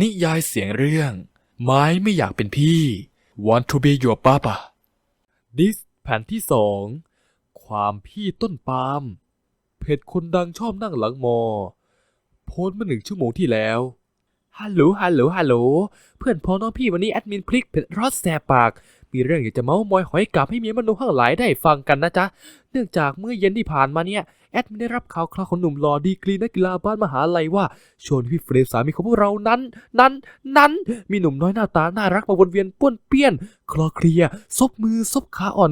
นิยายเสียงเรื่อง ไม้ไม่อยากเป็นพี่ Want to be your papa This แผ่นที่สองความพี่ต้นปาล์มเพจคนดังชอบนั่งหลังมอ โพสต์มาหนึ่งชั่วโมงที่แล้วฮัลโหลฮัลโหลฮัลโหลเพื่อนพ้องน้องพี่วันนี้แอดมินพลิกเพจรอดแสบปาก มีเรื่องอยากจะเมาส์มอยหอยกลับให้เมียมนุษย์ทั้งหลายได้ฟังกันนะจ๊ะ เนื่องจากเมื่อเย็นที่ผ่านมาเนี่ยแอดมินได้รับข่าวคราวของหนุ่มหล่อดีกรีนักกีฬาบ้านมหาลัยว่าชวนพี่เฟรมสามีของพวกเรานั้น นั้นนั้นมีหนุ่มน้อยหน้าตาน่ารักมาวนเวียนป้วนเปี้ยน คลอเคลียซบมือซบขาอ่อน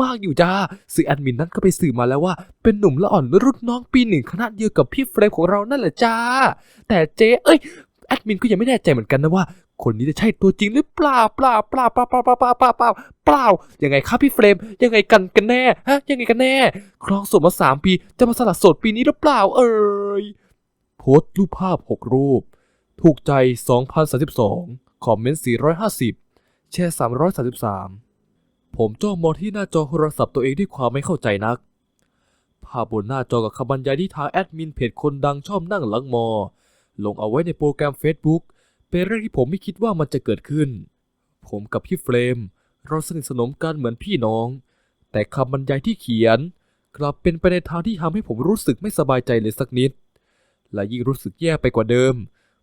มากอยู่จ้าซึ่งแอดมินนั้นก็ไปสืบมาแล้วว่า เป็นหนุ่มละอ่อนรุ่นน้องปีหนึ่งคณะเดียวกับพี่เฟรมของเรานั่นแหละจ้า แต่เจ๊เอ้ยแอดมินก็ยังไม่แน่ใจเหมือนกันนะว่า คนนี้จะใช่ตัวจริงหรือเปล่าเปล่าเปล่าเปล่าเปล่าเปล่าเปล่าเปล่าเปล่าเปล่ายังไงครับพี่เฟรมยังไงกันกันแน่ฮะยังไงกันแน่ ครองโสดมาสามปีจะมาสละโสดปีนี้หรือเปล่าเอ่ยโพสต์รูปภาพ 6 รูป ถูกใจ 2,032 คอมเมนต์ 450 แชร์ 333 ผมจ้องมองที่หน้าจอโทรศัพท์ตัวเองด้วยความไม่เข้าใจนัก ภาพบนหน้าจอกับคำบรรยายที่ทางแอดมินเพจคนดังชอบนั่งหลังมอ ลงเอาไว้ในโปรแกรม Facebook เป็นเรื่องที่ผมไม่คิดว่ามันจะเกิดขึ้น ผมกับพี่เฟรม เราสนิทสนมกันเหมือนพี่น้อง แต่คำบรรยายที่เขียน กลับเป็นไปในทางที่ทำให้ผมรู้สึกไม่สบายใจเลยสักนิด และยิ่งรู้สึกแย่ไปกว่าเดิม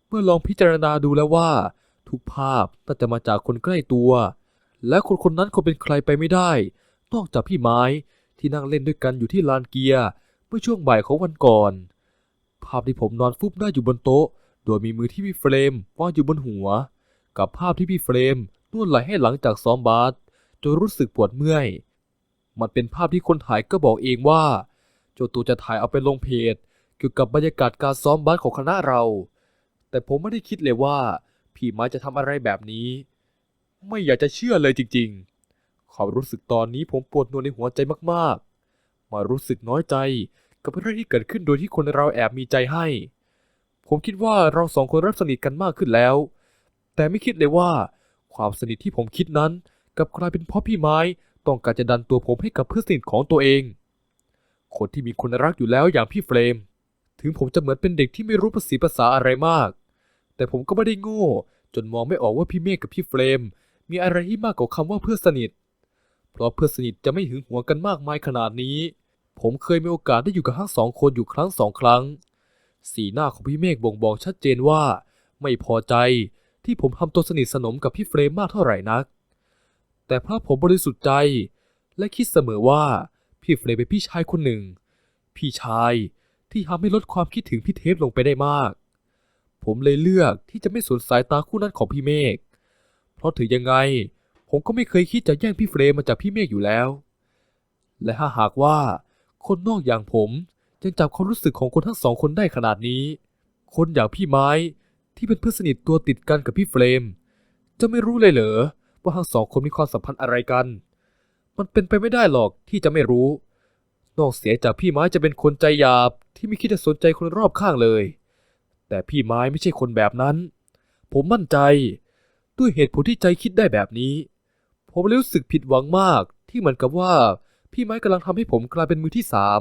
เมื่อลองพิจารณาดูแล้วว่า ทุกภาพน่าจะมาจากคนใกล้ตัว และคนคนนั้นคงเป็นใครไปไม่ได้นอกจากพี่ไม้ที่นั่งเล่นด้วยกันอยู่ที่ลานเกียร์เมื่อช่วงบ่ายของวันก่อน ภาพที่ผมนอนฟุบหน้าอยู่บนโต๊ะ โดยมีมือที่พี่เฟรมวางอยู่บนหัว กับภาพที่พี่เฟรมนวดไหล่ให้หลังจากซ้อมบาสจนรู้สึกปวดเมื่อย มันเป็นภาพที่คนถ่ายก็บอกเองว่าเจ้าตัวจะถ่ายเอาไปลงเพจ เกี่ยวกับบรรยากาศการซ้อมบาสของคณะเรา แต่ผมไม่ได้คิดเลยว่า พี่ไม้จะทำอะไรแบบนี้ ไม่อยากจะเชื่อเลยจริงๆความรู้สึกตอนนี้ผมปวดนวลในหัวใจมากๆ มารู้สึกน้อยใจกับเรื่องที่เกิดขึ้นโดยที่คนเราแอบมีใจให้ ผมคิดว่าเราสองคนเริ่มสนิทกันมากขึ้นแล้ว แต่ไม่คิดเลยว่า ความสนิทที่ผมคิดนั้นกับกลายเป็นเพราะพี่ไม้ต้องการจะดันตัวผมให้กับเพื่อนสนิทของตัวเอง คนที่มีคนรักอยู่แล้วอย่างพี่เฟรม ถึงผมจะเหมือนเป็นเด็กที่ไม่รู้ภาษีภาษาอะไรมาก แต่ผมก็ไม่ได้โง่ จนมองไม่ออกว่าพี่เมฆกับพี่เฟรม มีอะไรที่มากกว่าคำว่าเพื่อนสนิท เพราะเพื่อนสนิทจะไม่หึงหวงกันมากมายขนาดนี้ ผมเคยมีโอกาสได้อยู่กับทั้งสองคนอยู่ครั้งสองครั้ง สีหน้าของพี่เมฆบ่งบอกชัดเจนว่า ไม่พอใจที่ผมทำตัวสนิทสนมกับพี่เฟรมมากเท่าไหร่นัก แต่เพราะผมบริสุทธิ์ใจ และคิดเสมอว่าพี่เฟรมเป็นพี่ชายคนหนึ่ง พี่ชายที่ทำให้ลดความคิดถึงพี่เทพลงไปได้มาก ผมเลยเลือกที่จะไม่สนสายตาคู่นั้นของพี่เมฆเพราะถือยังไง ผมก็ไม่เคยคิดจะแย่งพี่เฟรมมาจากพี่เมฆอยู่แล้ว และถ้าหากว่าคนนอกอย่างผม ยังจับความรู้สึกของคนทั้งสองคนได้ขนาดนี้ คนอย่างพี่ไม้ที่เป็นเพื่อนสนิทตัวติดกันกับพี่เฟรม จะไม่รู้เลยเหรอว่าทั้งสองคนมีความสัมพันธ์อะไรกัน มันเป็นไปไม่ได้หรอกที่จะไม่รู้ นอกเสียจากพี่ไม้จะเป็นคนใจหยาบที่ไม่คิดจะสนใจคนรอบข้างเลย แต่พี่ไม้ไม่ใช่คนแบบนั้น ผมมั่นใจ ด้วยเหตุผลที่ใจคิดได้แบบนี้ ผมเลยรู้สึกผิดหวังมากที่เหมือนกับว่า พี่ไม้กำลังทำให้ผมกลายเป็นมือที่สาม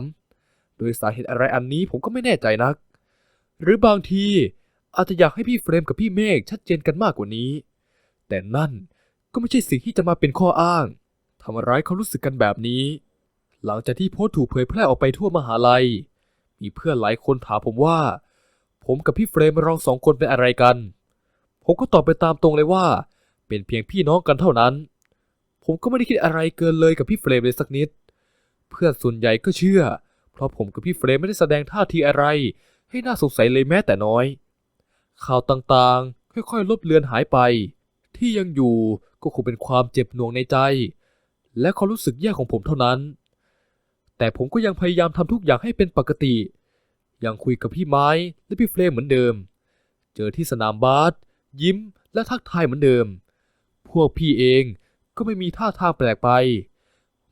โดยสาเหตุอะไรอันนี้ผมก็ไม่แน่ใจนัก หรือบางทีอาจจะอยากให้พี่เฟรมกับพี่เมฆชัดเจนกันมากกว่านี้ แต่นั่นก็ไม่ใช่สิ่งที่จะมาเป็นข้ออ้างทำร้ายเขารู้สึกกันแบบนี้ หลังจากที่โพสต์ถูกเผยแพร่ออกไปทั่วมหาลัย มีเพื่อนหลายคนถามผมว่า ผมกับพี่เฟรมเราสองคนเป็นอะไรกัน ผมก็ตอบไปตามตรงเลยว่า เป็นเพียงพี่น้องกันเท่านั้น ผมก็ไม่ได้คิดอะไรเกินเลยกับพี่เฟรมเลยสักนิด เพื่อนส่วนใหญ่ก็เชื่อ เพราะผมกับพี่เฟรมไม่ได้แสดงท่าทีอะไร ให้น่าสงสัยเลยแม้แต่น้อย ข่าวต่างๆ ค่อยๆ ลบเลือนหายไป ที่ยังอยู่ก็คงเป็นความเจ็บหน่วงในใจ และความรู้สึกแย่ของผมเท่านั้น แต่ผมก็ยังพยายามทำทุกอย่างให้เป็นปกติ ยังคุยกับพี่ไม้และพี่เฟรมเหมือนเดิม เจอที่สนามบาสยิ้มและทักทายเหมือนเดิม พวกพี่เองก็ไม่มีท่าทางแปลกไป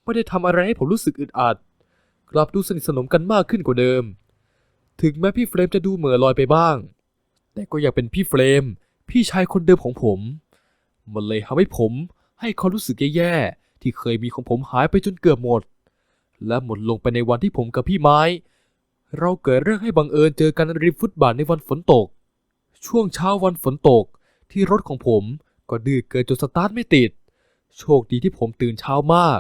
ไม่ได้ทำอะไรให้ผมรู้สึกอึดอัด กลับดูสนิทสนมกันมากขึ้นกว่าเดิม ถึงแม้พี่เฟรมจะดูเหม่อลอยไปบ้าง แต่ก็ยังเป็นพี่เฟรม พี่ชายคนเดิมของผม มันเลยทำให้ผม ให้ความรู้สึกแย่ๆที่เคยมีของผมหายไปจนเกือบหมด และหมดลงไปในวันที่ผมกับพี่ไม้ เราเกิดเรื่องให้บังเอิญเจอกันริมฟุตบาทในวันฝนตก ช่วงเช้าวันฝนตกที่รถของผมก็ดื้อเกินจนสตาร์ทไม่ติด โชคดีที่ผมตื่นเช้ามาก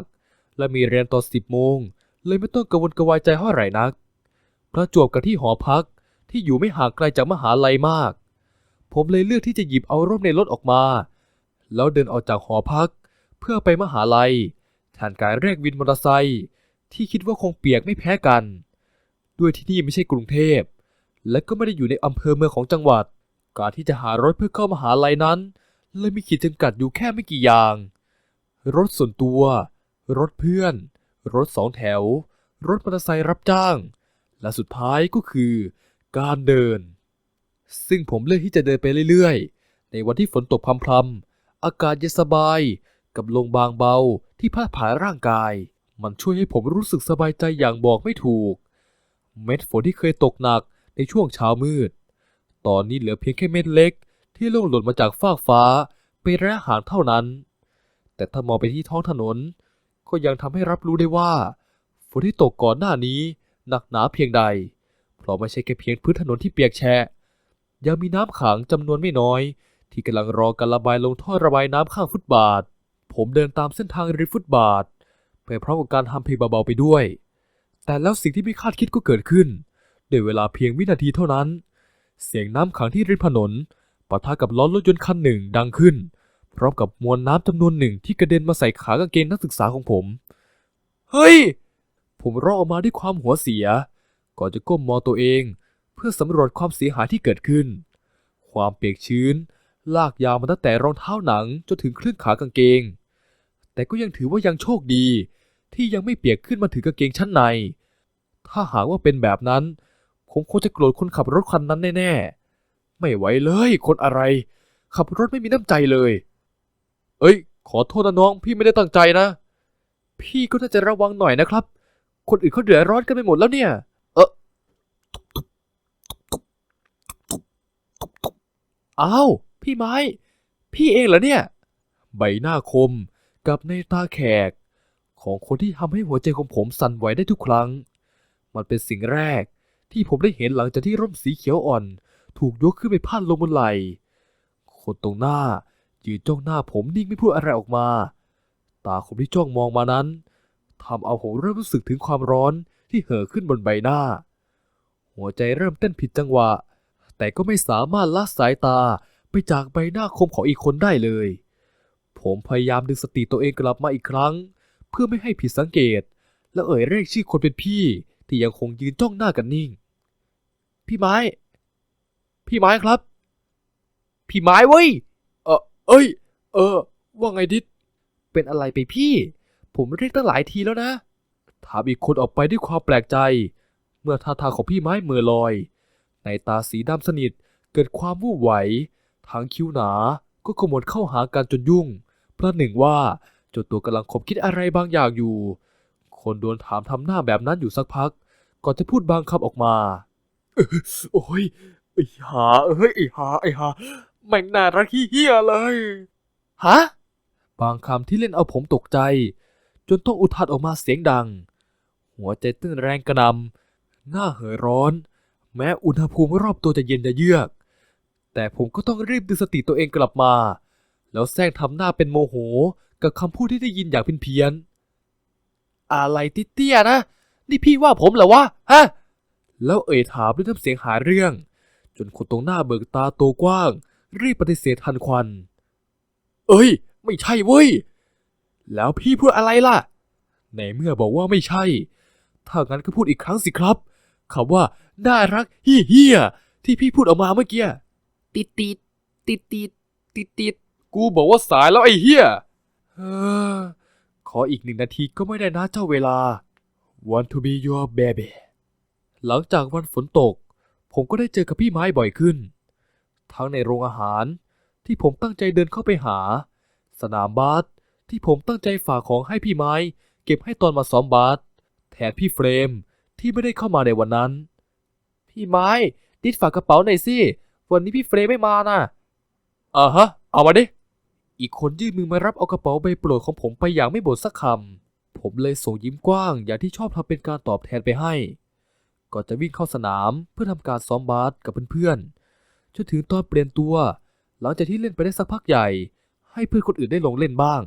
และมีเรียนตอนสิบโมง เลยไม่ต้องกังวลกระวายใจเท่าไหร่นัก ประจวบกับที่หอพักที่อยู่ไม่ห่างไกลจากมหาลัยมาก ผมเลยเลือกที่จะหยิบเอาร่มในรถออกมา แล้วเดินออกจากหอพัก เพื่อไปมหาลัยแทนการเรียกวินมอเตอร์ไซค์ที่คิดว่าคงเปียกไม่แพ้กัน ด้วยที่นี่ไม่ใช่กรุงเทพ และก็ไม่ได้อยู่ในอำเภอเมืองของจังหวัด การที่จะหารถเพื่อเข้ามหาลัยนั้น เลยมีขีดจำกัดอยู่แค่ไม่กี่อย่าง รถส่วนตัว รถเพื่อน รถสองแถว รถมอเตอร์ไซค์รับจ้าง และสุดท้ายก็คือการเดิน ซึ่งผมเลือกที่จะเดินไปเรื่อยๆ ในวันที่ฝนตกพรำๆ อากาศเย็นสบาย กับลมบางเบาที่พัดผ่านร่างกาย มันช่วยให้ผมรู้สึกสบายใจอย่างบอกไม่ถูก เม็ดฝนที่เคยตกหนักในช่วงเช้ามืด ตอนนี้เหลือเพียงแค่เม็ดเล็ก ที่ล่วงหล่นมาจากฟากฟ้าเป็นระยะห่างเท่านั้น แต่ถ้ามองไปที่ท้องถนน ก็ยังทำให้รับรู้ได้ว่าฝนที่ตกก่อนหน้านี้หนักหนาเพียงใด เพราะไม่ใช่แค่เพียงพื้นถนนที่เปียกแฉะยังมีน้ำขังจำนวนไม่น้อย ที่กำลังรอการระบายลงท่อระบายน้ำข้างฟุตบาท ผมเดินตามเส้นทางริมฟุตบาทไปพร้อมกับการทำเพลงเบาๆไปด้วย แต่แล้วสิ่งที่ไม่คาดคิดก็เกิดขึ้นด้วยเวลาเพียงวินาทีเท่านั้น เสียงน้ำขังที่ริมถนนปะทะกับล้อรถยนต์คันหนึ่งดังขึ้น พร้อมกับมวลน้ำจำนวนหนึ่งที่กระเด็นมาใส่ขากางเกงนักศึกษาของผม เฮ้ย ผมร้องออกมาด้วยความหัวเสีย ก่อนจะก้มมองตัวเอง เพื่อสำรวจความเสียหายที่เกิดขึ้น ความเปียกชื้น ลากยาวมาตั้งแต่รองเท้าหนังจนถึงครึ่งขากางเกง แต่ก็ยังถือว่ายังโชคดี ที่ยังไม่เปียกขึ้นมาถึงกางเกงชั้นใน ถ้าหากว่าเป็นแบบนั้น ผมคงจะโกรธคนขับรถคันนั้นแน่ๆ ไม่ไหวเลย คนอะไร ขับรถไม่มีน้ำใจเลย เอ้ย ขอโทษนะน้อง พี่ไม่ได้ตั้งใจนะ พี่ก็น่าจะระวังหน่อยนะครับ คนอื่นเขาเดือดร้อนกันไปหมดแล้วเนี่ย เอออ้าว พี่ไม้ พี่เองเหรอเนี่ย ใบหน้าคมกับในตาแขก ของคนที่ทำให้หัวใจของผมสั่นไหวได้ทุกครั้ง มันเป็นสิ่งแรกที่ผมได้เห็นหลังจากที่ร่มสีเขียวอ่อน ถูกยกขึ้นไปพาดลงบนไหล่คนตรงหน้า ยืนจ้องหน้าผมนิ่งไม่พูดอะไรออกมา ตาคมที่จ้องมองมานั้นทำเอาผมเริ่มรู้สึกถึงความร้อนที่เห่อขึ้นบนใบหน้า หัวใจเริ่มเต้นผิดจังหวะ แต่ก็ไม่สามารถละสายตาไปจากใบหน้าคมของอีกคนได้เลย ผมพยายามดึงสติตัวเองกลับมาอีกครั้ง เพื่อไม่ให้ผิดสังเกต และเอ่ยเรียกชื่อคนเป็นพี่ ที่ยังคงยืนจ้องหน้ากันนิ่ง พี่ไม้ พี่ไม้ครับ พี่ไม้เว้ย เอ้ย เออ ว่าไงดิดเป็นอะไรไปพี่ ผมเรียกตั้งหลายทีแล้วนะ ถามอีกคนออกไปด้วยความแปลกใจ เมื่อท่าทางของพี่ไม้เมื่อลอย ในตาสีดำสนิทเกิดความวูบไหวทางคิ้วหนาก็ขมวดเข้าหากันจนยุ่ง เพราะหนึ่งว่าจ้าตัวกำลังคบคิดอะไรบางอย่างอยู่ คนโดนถามทำหน้าแบบนั้นอยู่สักพัก ก่อนจะพูดบางคำออกมา โอ้ยไอ้หาเอ้ยไอ้หาไอ้หา แม่งน่ารักเฮี้ยเลย ฮะ บางคำที่เล่นเอาผมตกใจ จนต้องอุทานออกมาเสียงดัง หัวใจเต้นแรงกระนำหน้าเห่อร้อน แม้อุณหภูมิรอบตัวจะเย็นจะเยือก แต่ผมก็ต้องรีบดึงสติตัวเองกลับมา แล้วแซงทำหน้าเป็นโมโห กับคำพูดที่ได้ยินอย่างเพี้ยนๆอะไรติเตี้ยนะ นี่พี่ว่าผมเหรอวะฮะแล้วเอ่ยถามด้วยน้ำเสียงหาเรื่อง จนคนตรงหน้าเบิกตาโตกว้าง รีบปฏิเสธทันควัน เอ้ย ไม่ใช่เว้ย แล้วพี่พูดอะไรล่ะ ในเมื่อบอกว่าไม่ใช่ ถ้างั้นก็พูดอีกครั้งสิครับคำว่า น่ารักเฮี้ยเฮี้ยที่พี่พูดออกมาเมื่อกี้ ติดติดติดติดติดติดกูบอกว่าสายแล้วไอ้เฮี้ยเออขออีกหนึ่งนาทีก็ไม่ได้นะเจ้าเวลา Want to be your baby หลังจากวันฝนตก ผมก็ได้เจอกับพี่ไม้บ่อยขึ้น ทั้งในโรงอาหาร ที่ผมตั้งใจเดินเข้าไปหา สนามบาสที่ผมตั้งใจฝากของให้พี่ไม้ เก็บให้ตอนมาซ้อมบาสแทนพี่เฟรมที่ไม่ได้เข้ามาในวันนั้น พี่ไม้ดิดฝากกระเป๋าหน่อยสิวันนี้พี่เฟรมไม่มาน่ะอ่าฮะ เอามาดิอีกคนยื่นมือมารับเอากระเป๋าใบโปรดของผมไปอย่างไม่บ่นสักคำผมเลยส่งยิ้มกว้าง อย่างที่ชอบทำเป็นการตอบแทนไปให้ก่อนจะวิ่งเข้าสนามเพื่อทำการซ้อมบาสกับเพื่อนๆ จนถึงตอนเปลี่ยนตัว หลังจากที่เล่นไปได้สักพักใหญ่ ให้เพื่อนคนอื่นได้ลงเล่นบ้าง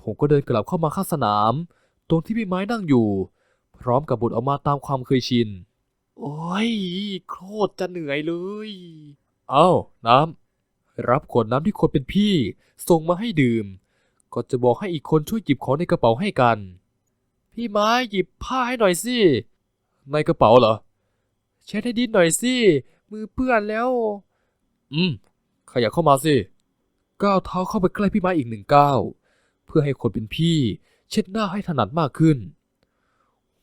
ผมก็เดินกลับเข้ามาข้างสนาม ตรงที่พี่ไม้นั่งอยู่ พร้อมกับบุตรออกมาตามความเคยชิน โอ้ยโคตรจะเหนื่อยเลย เอ้าน้ำรับขวดน้ำที่คนเป็นพี่ส่งมาให้ดื่ม ก็จะบอกให้อีกคนช่วยหยิบของในกระเป๋าให้กัน พี่ไม้หยิบผ้าให้หน่อยสิในกระเป๋าเหรอเช็ดให้ดินหน่อยสิ มือเปื้อนแล้ว อืมขยับเข้ามาสิ ก้าวเท้าเข้าไปใกล้พี่ไม้อีกหนึ่งก้าว เพื่อให้คนเป็นพี่ เช็ดหน้าให้ถนัดมากขึ้น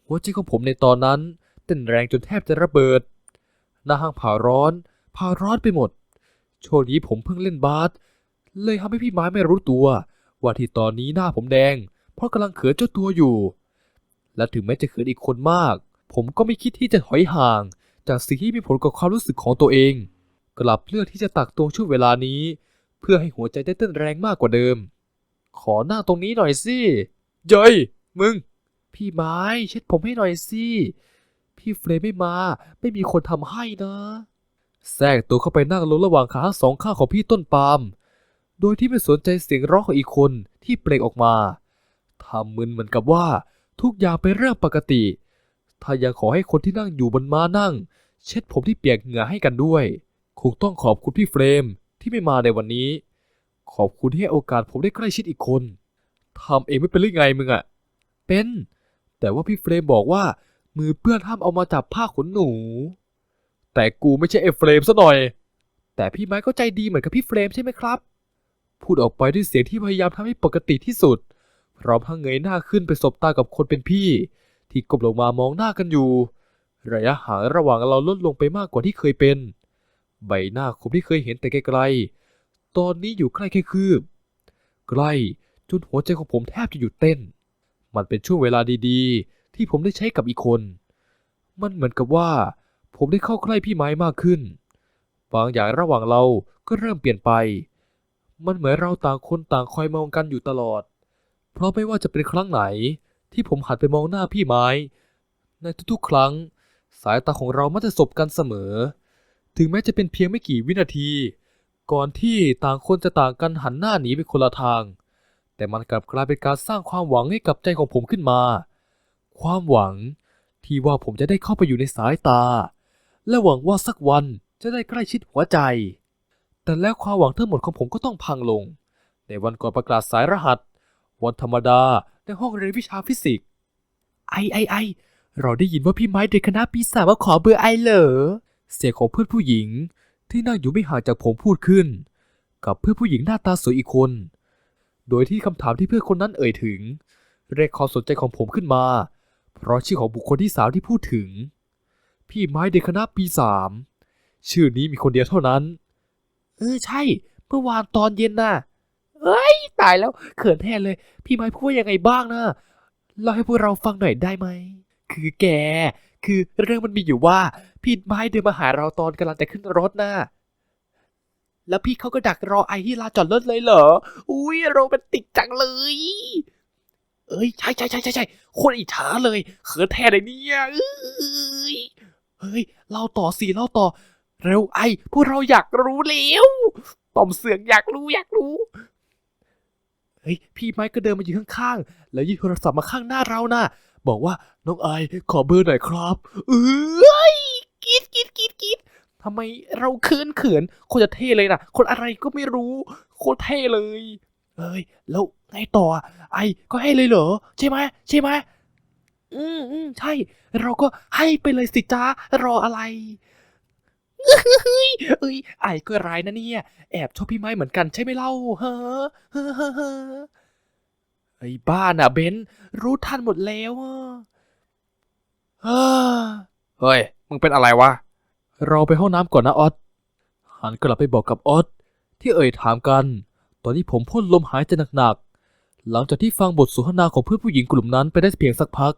หัวใจของผมในตอนนั้นเต้นแรงจนแทบจะระเบิด หน้าห้างผ่าร้อน ผ่าร้อนไปหมด โชคนี้ผมเพิ่งเล่นบาส เลยทำให้พี่ไม้ไม่รู้ตัว ว่าที่ตอนนี้หน้าผมแดง เพราะกำลังเขินเจ้าตัวอยู่ และถึงแม้จะเขินอีกคนมาก ผมก็ไม่คิดที่จะถอยห่าง จากสิ่งที่มีผลกับความรู้สึกของตัวเอง กลับเลือกที่จะตักตวงช่วงเวลานี้ เพื่อให้หัวใจได้เต้นแรงมากกว่าเดิม ขอหน้าตรงนี้หน่อยสิเย้ยมึง พี่ไม้เช็ดผมให้หน่อยสิพี่เฟรมไม่มา ไม่มีคนทำให้นะ แทรกตัวเข้าไปนั่งลงระหว่างขาทั้งสองข้างของพี่ต้นปาล์มโดยที่ไม่สนใจเสียงร้องของอีกคนที่เปล่งออกมาทำมึนเหมือนกับว่าทุกอย่างเป็นเรื่องปกติ ถ้ายังขอให้คนที่นั่งอยู่บนม้านั่ง เช็ดผมที่เปียกเหงื่อให้กันด้วยคงต้องขอบคุณพี่เฟรมที่ไม่มาในวันนี้ ขอบคุณที่ให้โอกาสผมได้ใกล้ชิดอีกคนทำเองไม่เป็นหรือไงมึงอะเป็น แต่ว่าพี่เฟรมบอกว่า มือเปื้อนห้ามเอามาจับผ้าขนหนู แต่กูไม่ใช่ไอ้เฟรมซะหน่อย แต่พี่ไม้ก็ใจดีเหมือนกับพี่เฟรมใช่ไหมครับ พูดออกไปด้วยเสียงที่พยายามทำให้ปกติที่สุดพร้อมทั้งเงยหน้าขึ้นไปสบตากับคนเป็นพี่ ที่ก้มลงมามองหน้ากันอยู่ ระยะห่างระหว่างเราลดลงไปมากกว่าที่เคยเป็น ใบหน้าคมที่เคยเห็นแต่ไกลๆ ตอนนี้อยู่ใกล้แค่คืบ ใกล้จนหัวใจของผมแทบจะหยุดเต้น มันเป็นช่วงเวลาดีๆ ที่ผมได้ใช้กับอีกคน มันเหมือนกับว่า ผมได้เข้าใกล้พี่ไม้มากขึ้น บางอย่างระหว่างเราก็เริ่มเปลี่ยนไป มันเหมือนเราต่างคนต่างคอยมองกันอยู่ตลอด เพราะไม่ว่าจะเป็นครั้งไหน ที่ผมหันไปมองหน้าพี่ไม้ ในทุกๆ ครั้ง สายตาของเรามักจะสบกันเสมอ ถึงแม้จะเป็นเพียงไม่กี่วินาที ก่อนที่ต่างคนจะต่างกันหันหน้าหนีไปคนละทาง แต่มันกลับกลายเป็นการสร้างความหวังให้กับใจของผมขึ้นมา ความหวังที่ว่าผมจะได้เข้าไปอยู่ในสายตา และหวังว่าสักวันจะได้ใกล้ชิดหัวใจ แต่แล้วความหวังทั้งหมดของผมก็ต้องพังลง ในวันก่อนประกาศสายรหัส วันธรรมดา ในห้องเรียนวิชาฟิสิกส์ ไอไอไอ เราได้ยินว่าพี่ไม้เด็กคณะปีศาจมาขอเบอร์ไอเหรอ เสียงของเพื่อนผู้หญิงที่นั่งอยู่ไม่ห่างจากผมพูดขึ้น กับเพื่อนผู้หญิงหน้าตาสวยอีกคน โดยที่คำถามที่เพื่อนคนนั้นเอ่ยถึงเรียกความสนใจของผมขึ้นมา เพราะชื่อของบุคคลที่สามที่พูดถึง พี่ไม้เด็กคณะปีสามชื่อนี้มีคนเดียวเท่านั้น เออใช่ เมื่อวานตอนเย็นน่ะ เอ้ยตายแล้วเขินแทนเลย พี่ไม้พูดยังไงบ้างนะเล่าให้พวกเราฟังหน่อยได้ไหม คือแก คือเรื่องมันมีอยู่ว่า พี่ไม้เดินมาหาเราตอนกำลังจะขึ้นรถน่ะแล้วพี่เขาก็ดักรอไอที่ลาจอดรถเลยเหรอ อุ้ยโรแมนติกจังเลย เอ้ยใช่ใช่ใช่ใช่ใช่คตรอิจฉาเลยเขินแทนเลยเนี่ยเอ้ยเฮ้ยเล่าต่อสิเล่าต่อ เร็วไอพวกเราอยากรู้แล้วต่อมเสือกอยากรู้อยากรู้ เฮ้ยพี่ไม้ก็เดินมาอยู่ข้างๆ แล้วยื่นโทรศัพท์มาข้างหน้าเรานะ่ะ บอกว่าน้องไอขอเบอร์หน่อยครับ เอ้ยกรีดกรีดกรีดกรีดทำไมเราเขินเขินคนจะเท่เลยนะคนอะไรก็ไม่รู้โคตรเท่เลยเอ้ยแล้วไงต่อไอก็ให้เลยเหรอ ใช่ไหมใช่ไหมอืมอืมใช่ เราก็ให้ไปเลยสิจ้ารออะไร เฮ้ยเอ้ยไอ้ก็ร้ายนะเนี่ย แอบชอบพี่ไม้เหมือนกันใช่ไหมเล่าเฮ้อเฮ้อเฮ้อไอ้บ้าน่ะเบนรู้ทันหมดแล้วอะเฮ้อเฮ้ย มึงเป็นอะไรวะ เราไปห้องน้ำก่อนนะออสหันกลับไปบอกกับออสที่เอ่ยถามกัน ตอนที่ผมพ่นลมหายใจหนักๆ หลังจากที่ฟังบทสนทนาของเพื่อนผู้หญิงกลุ่มนั้นไปได้เพียงสักพัก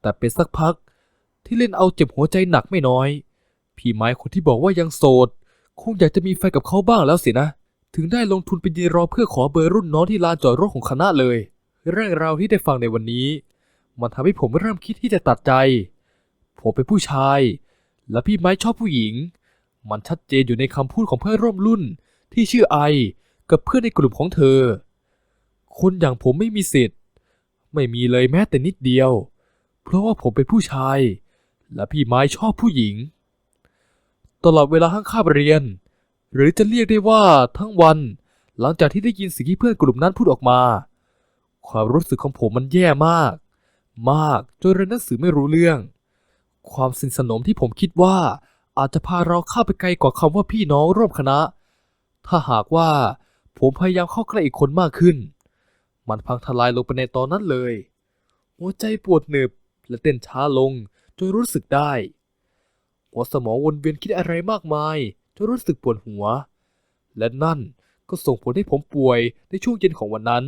แต่เป็นสักพักที่เล่นเอาเจ็บหัวใจหนักไม่น้อย พี่ไม้คนที่บอกว่ายังโสด คงอยากจะมีแฟนกับเขาบ้างแล้วสินะ ถึงได้ลงทุนไปยืนรอเพื่อขอเบอร์รุ่นน้องที่ลานจอดรถของคณะเลย เรื่องราวที่ได้ฟังในวันนี้ มันทำให้ผมเริ่มคิดที่จะตัดใจ ผมเป็นผู้ชาย และพี่ไม้ชอบผู้หญิง มันชัดเจนอยู่ในคำพูดของเพื่อนร่วมรุ่น ที่ชื่อไอ กับเพื่อนในกลุ่มของเธอ คนอย่างผมไม่มีสิทธิ์ ไม่มีเลยแม้แต่นิดเดียว เพราะว่าผมเป็นผู้ชาย และพี่ไม้ชอบผู้หญิง ตลอดเวลาห้างคาบเรียน หรือจะเรียกได้ว่าทั้งวัน หลังจากที่ได้ยินสิ่งที่เพื่อนกลุ่มนั้นพูดออกมา ความรู้สึกของผมมันแย่มาก มากจนเรียนหนังสือไม่รู้เรื่อง ความสนิทสนมที่ผมคิดว่าอาจจะพาเราข้าไปไกลกว่าคำว่าพี่น้องร่วมคณะ ถ้าหากว่าผมพยายามเข้าใกล้อีกคนมากขึ้น มันพังทลายลงไปในตอนนั้นเลย หัวใจปวดหนึบและเต้นช้าลงจนรู้สึกได้ หัวสมองวนเวียนคิดอะไรมากมายจนรู้สึกปวดหัว และนั่นก็ส่งผลให้ผมป่วยในช่วงเย็นของวันนั้น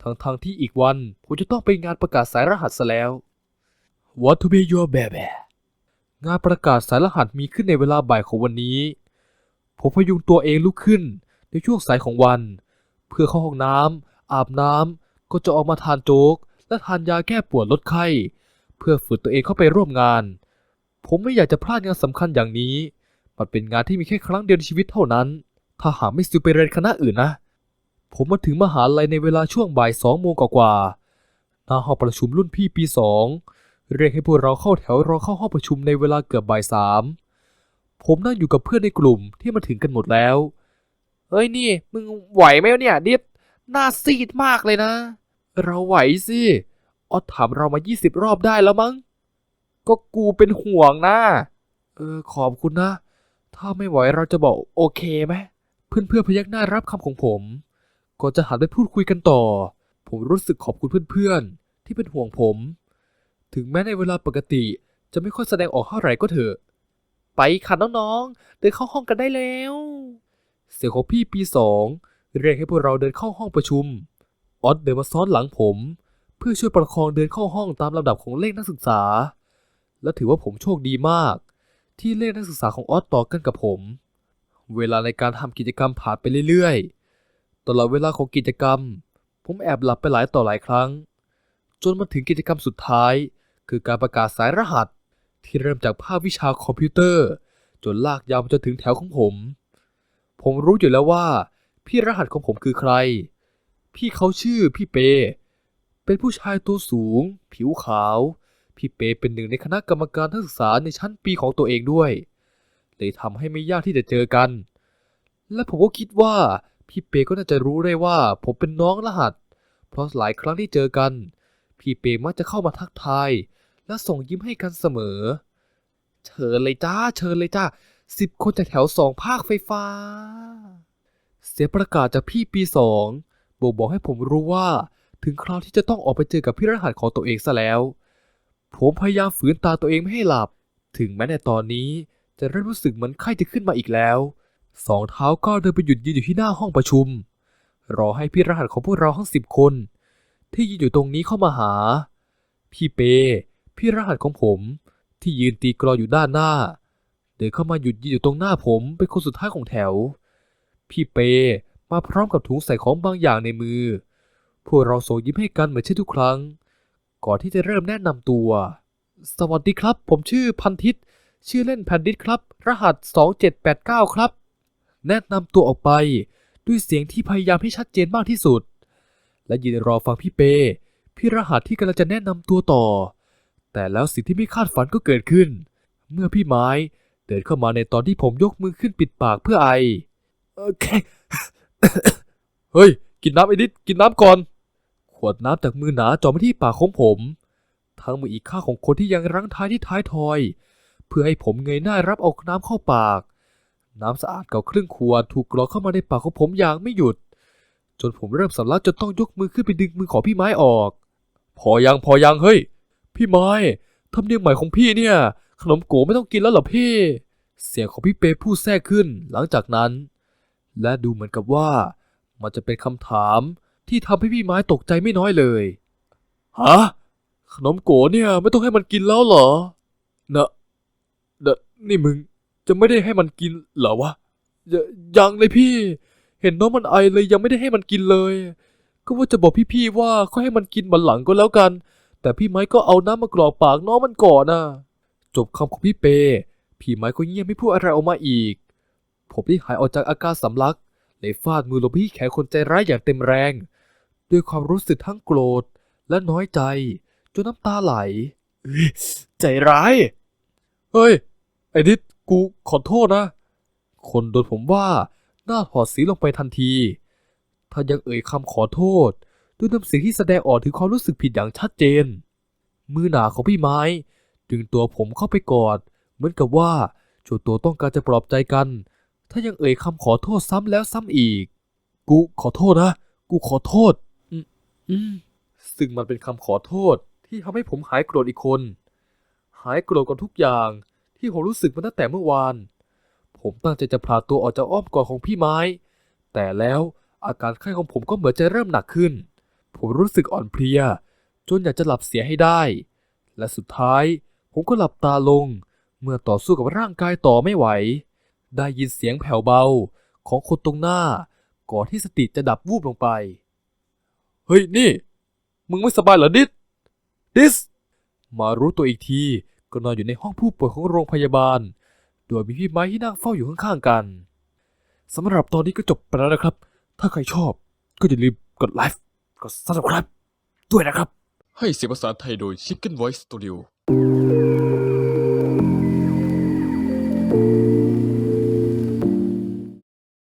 ทั้งๆที่อีกวันผมจะต้องไปงานประกาศสายรหัสซะแล้ว What to be your baby งานประกาศสายรหัสมีขึ้นในเวลาบ่ายของวันนี้ ผมพยุงตัวเองลุกขึ้นในช่วงสายของวัน เพื่อเข้าห้องน้ำอาบน้ำก็จะออกมาทานโจ๊ก และทานยาแก้ปวดลดไข้ เพื่อฝืนตัวเองเข้าไปร่วมงาน ผมไม่อยากจะพลาดงานสำคัญอย่างนี้ มันเป็นงานที่มีแค่ครั้งเดียวในชีวิตเท่านั้น ถ้าหากไม่ซิวไปเรียนคณะอื่นนะ ผมมาถึงมหาลัยในเวลาช่วงบ่ายสองโมงกว่าๆหน้าห้องประชุมรุ่นพี่ปีสองเรียกให้พวกเราเข้าแถวรอเข้าห้องประชุมในเวลาเกือบบ่ายสามผมนั่งอยู่กับเพื่อนในกลุ่มที่มาถึงกันหมดแล้ว เฮ้ยนี่ มึงไหวไหมเนี่ยดิฟหน้าซีดมากเลยนะ เราไหวสิออดถามเรามา 20 รอบได้แล้วมั้ง ก็กูเป็นห่วงนะ เออขอบคุณนะ ถ้าไม่ไหวเราจะบอกโอเคไหม เพื่อนเพื่อนพยักหน้ารับคำของผมก่อนจะหันไปพูดคุยกันต่อ ผมรู้สึกขอบคุณเพื่อนๆ ที่เป็นห่วงผม ถึงแม้ในเวลาปกติจะไม่ค่อยแสดงออกเท่าไหร่ก็เถอะ ไปค่ะน้องๆ เดินเข้าห้องกันได้แล้ว เสียงของพี่ปีสองเรียกให้พวกเราเดินเข้าห้องประชุม ออสเดินมาซ้อนหลังผม เพื่อช่วยประคองเดินเข้าห้องตามลำดับของเลขนักศึกษา และถือว่าผมโชคดีมาก ที่เลขนักศึกษาของออสต่อกันกับผม เวลาในการทำกิจกรรมผ่านไปเรื่อยๆ ตลอดเวลาของกิจกรรม ผมแอบหลับไปหลายต่อหลายครั้ง จนมาถึงกิจกรรมสุดท้าย คือการประกาศสายรหัส ที่เริ่มจากภาควิชาคอมพิวเตอร์ จนลากยาวจนถึงแถวของผม ผมรู้อยู่แล้วว่า พี่รหัสของผมคือใคร พี่เขาชื่อพี่เป เป็นผู้ชายตัวสูง ผิวขาว พี่เปเป็นหนึ่งในคณะกรรมการนักศึกษาในชั้นปีของตัวเองด้วย เลยทำให้ไม่ยากที่จะเจอกัน และผมก็คิดว่าพี่เปก็น่าจะรู้ได้ว่าผมเป็นน้องรหัส เพราะหลายครั้งที่เจอกัน พี่เปมักจะเข้ามาทักทาย และส่งยิ้มให้กันเสมอ เชิญเลยจ้า เชิญเลยจ้าสิบคนจากแถวสองภาคไฟฟ้า เสียประกาศจากพี่ปีสองบอกบอกให้ผมรู้ว่า ถึงคราวที่จะต้องออกไปเจอกับพี่รหัสของตัวเองซะแล้ว ผมพยายามฝืนตาตัวเองไม่ให้หลับ ถึงแม้ในตอนนี้จะเริ่มรู้สึกเหมือนไข้จะขึ้นมาอีกแล้ว สองเท้าก็เดินไปหยุดยืนอยู่ที่หน้าห้องประชุม รอให้พี่รหัสของพวกเราทั้งสิบคน ที่ยืนอยู่ตรงนี้เข้ามาหา พี่เป พี่รหัสของผมที่ยืนตีกลออยู่ด้านหน้า เดินเข้ามาหยุดยืนอยู่ตรงหน้าผมเป็นคนสุดท้ายของแถว พี่เปมาพร้อมกับถุงใส่ของบางอย่างในมือ พวกเราส่งยิ้มให้กันเหมือนเช่นทุกครั้ง ก่อนที่จะเริ่มแนะนำตัว สวัสดีครับ ผมชื่อพันทิต ชื่อเล่นแพนดิตครับ รหัส 2789 ครับ แนะนำตัวออกไป ด้วยเสียงที่พยายามให้ชัดเจนมากที่สุด และยืนรอฟังพี่เป พี่รหัสที่กำลังจะแนะนำตัวต่อ แต่แล้วสิ่งที่ไม่คาดฝันก็เกิดขึ้น เมื่อพี่ไม้เดินเข้ามาในตอนที่ผมยกมือขึ้นปิดปากเพื่อไอ โอเค เฮ้ย กินน้ำไอ้ดิด กินน้ำก่อน ขวดน้ำจากมือหนาจ่อมาที่ปากของผม ทั้งมืออีกข้างของคนที่ยังรั้งท้ายที่ท้ายทอย เพื่อให้ผมเงยหน้ารับเอาน้ำเข้าปาก น้ำสะอาดเก่าครึ่งขวดถูกกรอกเข้ามาในปากของผมอย่างไม่หยุด จนผมเริ่มสำลักจนต้องยกมือขึ้นไปดึงมือของพี่ไม้ออก พอยังพอยังเฮ้ย พี่ไม้ทำเนียมใหม่ของพี่เนี่ย ขนมโกไม่ต้องกินแล้วหรอพี่ เสียงของพี่เปพูดแทรกขึ้นหลังจากนั้น และดูเหมือนกับว่ามันจะเป็นคำถาม ที่ทำให้พี่ไม้ตกใจไม่น้อยเลยฮะขนมโกเนี่ยไม่ต้องให้มันกินแล้วเหรอนะเดะนี่มึงจะไม่ได้ให้มันกินเหรอวะยยังเลยพี่ เห็นน้องมันไอเลยยังไม่ได้ให้มันกินเลย ก็ว่าจะบอกพี่ๆว่าก็ให้มันกินบันหลังก็แล้วกัน แต่พี่ไม้ก็เอาน้ำมากรอกปากน้องมันก่อนนะจบคำของพี่เป พี่ไม้ก็เงียบไม่พูดอะไรออกมาอีก ผมได้หายออกจากอาการสำลักเลยฟาดมือลงไปที่แขนคนใจร้ายอย่างเต็มแรง ด้วยความรู้สึกทั้งโกรธและน้อยใจ จนน้ำตาไหลเอ้ยใจร้าย เฮ้ย ไอ้นิดกูขอโทษนะ คนโดนผมว่าหน้าถอดสีลงไปทันที ถ้ายังเอ่ยคำขอโทษ ด้วยน้ำเสียงที่แสดงออกถึงความรู้สึกผิดอย่างชัดเจน มือหนาของพี่ไม้ ดึงตัวผมเข้าไปกอด เหมือนกับว่าเจ้าตัวต้องการจะปลอบใจกัน ถ้ายังเอ่ยคำขอโทษซ้ำแล้วซ้ำอีก กูขอโทษนะ กูขอโทษอืมอืม ซึ่งมันเป็นคำขอโทษที่ทำให้ผมหายโกรธอีกคน หายโกรธกับทุกอย่างที่ผมรู้สึกมาตั้งแต่เมื่อวาน ผมตั้งใจจะพาตัวออกจากอ้อมกอดของพี่ไม้ แต่แล้วอาการไข้ของผมก็เหมือนจะเริ่มหนักขึ้น ผมรู้สึกอ่อนเพลีย จนอยากจะหลับเสียให้ได้ และสุดท้าย ผมก็หลับตาลง เมื่อต่อสู้กับร่างกายต่อไม่ไหว ได้ยินเสียงแผ่วเบาของคนตรงหน้า ก่อนที่สติจะดับวูบลงไป เฮ้ยนี่ มึงไม่สบายเหรอดิสดิส มารู้ตัวอีกที ก็นอนอยู่ในห้องผู้ป่วยของโรงพยาบาล โดยมีพี่ไม้ที่นั่งเฝ้าอยู่ข้างๆกันสำหรับตอนนี้ก็จบไปแล้วนะครับ ถ้าใครชอบก็อย่าลืมกดไลค์ กด subscribe ด้วยนะครับ ให้เสียงภาษาไทยโดย Chicken Voice Studio